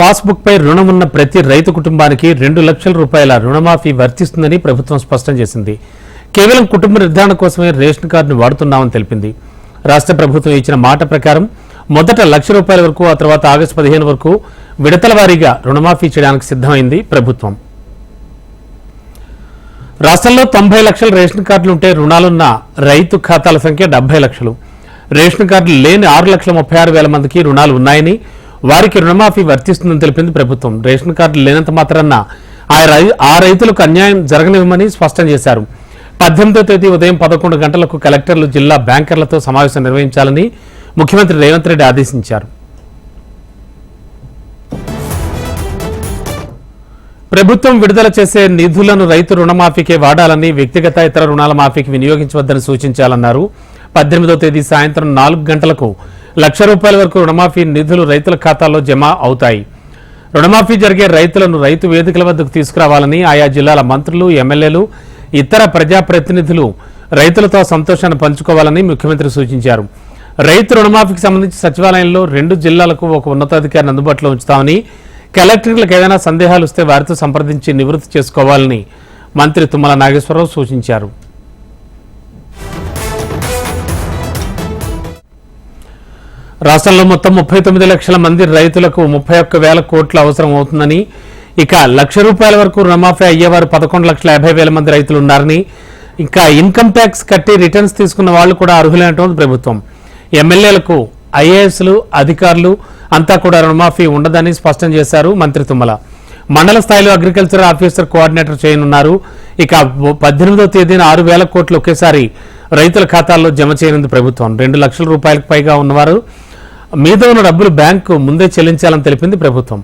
పాస్బుక్పై రుణం ఉన్న ప్రతి రైతు కుటుంబానికి రెండు లక్షల రూపాయల రుణమాఫీ వర్తిస్తుందని ప్రభుత్వం స్పష్టం చేసింది. కేవలం కుటుంబ నిర్ధారణ కోసమే రేషన్ కార్డును వాడుతున్నామని తెలిపింది. రాష్ట్ర ప్రభుత్వం ఇచ్చిన మాట ప్రకారం మొదట లక్ష రూపాయల వరకు ఆ తర్వాత ఆగస్టు పదిహేను వరకు విడతల వారీగా రుణమాఫీ చేయడానికి సిద్ధమైంది ప్రభుత్వం. రాష్ట్రంలో తొంభై లక్షల రేషన్ కార్డులు ఉంటే రుణాలున్న రైతు ఖాతాల సంఖ్య డెబ్బై లక్షలు. రేషన్ కార్డులు లేని ఆరు లక్షల ముప్పై ఆరు వేల మందికి రుణాలు ఉన్నాయని వారికి రుణమాఫీ వర్తిస్తుందని తెలిపింది ప్రభుత్వం. రేషన్ కార్డులు లేనంత మాత్రాన ఆ రై- ఆ రైతులకు అన్యాయం జరగనివ్వమని స్పష్టం చేశారు. పద్దెనిమిదో తేదీ ఉదయం పదకొండు గంటలకు కలెక్టర్లు జిల్లా బ్యాంకర్లతో సమావేశం నిర్వహించాలని ముఖ్యమంత్రి రేవంత్ రెడ్డి ఆదేశించారు. ప్రభుత్వం విడుదల చేసే నిధులను రైతు రుణమాఫీకే వాడాలని వ్యక్తిగత ఇతర రుణాల మాఫీకి వినియోగించవద్దని సూచించాలన్నారు. పద్దెనిమిదో తేదీ సాయంత్రం నాలుగు గంటలకు లక్ష రూపాయల వరకు రుణమాఫీ నిధులు రైతుల ఖాతాల్లో జమ అవుతాయి. రుణమాఫీ జరిగే రైతులను రైతు వేదికల వద్దకు తీసుకురావాలని ఆయా జిల్లాల మంత్రులు ఎమ్మెల్యేలు ఇతర ప్రజాప్రతినిధులు రైతులతో సంతోషాన్ని పంచుకోవాలని ముఖ్యమంత్రి సూచించారు. రైతు రుణమాఫీకి సంబంధించి సచివాలయంలో రెండు జిల్లాలకు ఒక ఉన్నతాధికారిని అందుబాటులో ఉంచుతామని కలెక్టర్లకు ఏదైనా సందేహాలు వస్తే వారితో సంప్రదించి నివృత్తి చేసుకోవాలని మంత్రి తుమ్మల నాగేశ్వరరావు సూచించారు. రాష్ట్రంలో మొత్తం ముప్పై తొమ్మిది లక్షల మంది రైతులకు ముప్పై ఒక్క వేల కోట్ల అవసరం అవుతుందని ఇక లక్ష రూపాయల వరకు రుణమాఫీ అయ్యేవారు పదకొండు లక్షల యాభై వేల మంది రైతులు ఉన్నారని ఇంకా ఇన్కమ్ ట్యాక్స్ కట్టి రిటర్న్స్ తీసుకున్న వాళ్ళు కూడా అర్హులైనటువంటి ప్రభుత్వం. ఎమ్మెల్యేలకు ఐఏఎస్లు అధికారులు అంతా కూడా రుణమాఫీ ఉండదని స్పష్టం చేశారు మంత్రి తుమ్మల. మండల స్థాయిలో అగ్రికల్చర్ ఆఫీసర్ కోఆర్డినేటర్ చేయనున్నారు. ఇక పద్దెనిమిదవ తేదీన ఆరు వేల కోట్లు ఒకేసారి రైతుల ఖాతాల్లో జమ చేయనుంది ప్రభుత్వం. రెండు లక్షల రూపాయలకు పైగా ఉన్నవారు మీద ఉన్న డబ్బులు బ్యాంకు ముందే చెల్లించాలని తెలిపింది ప్రభుత్వం.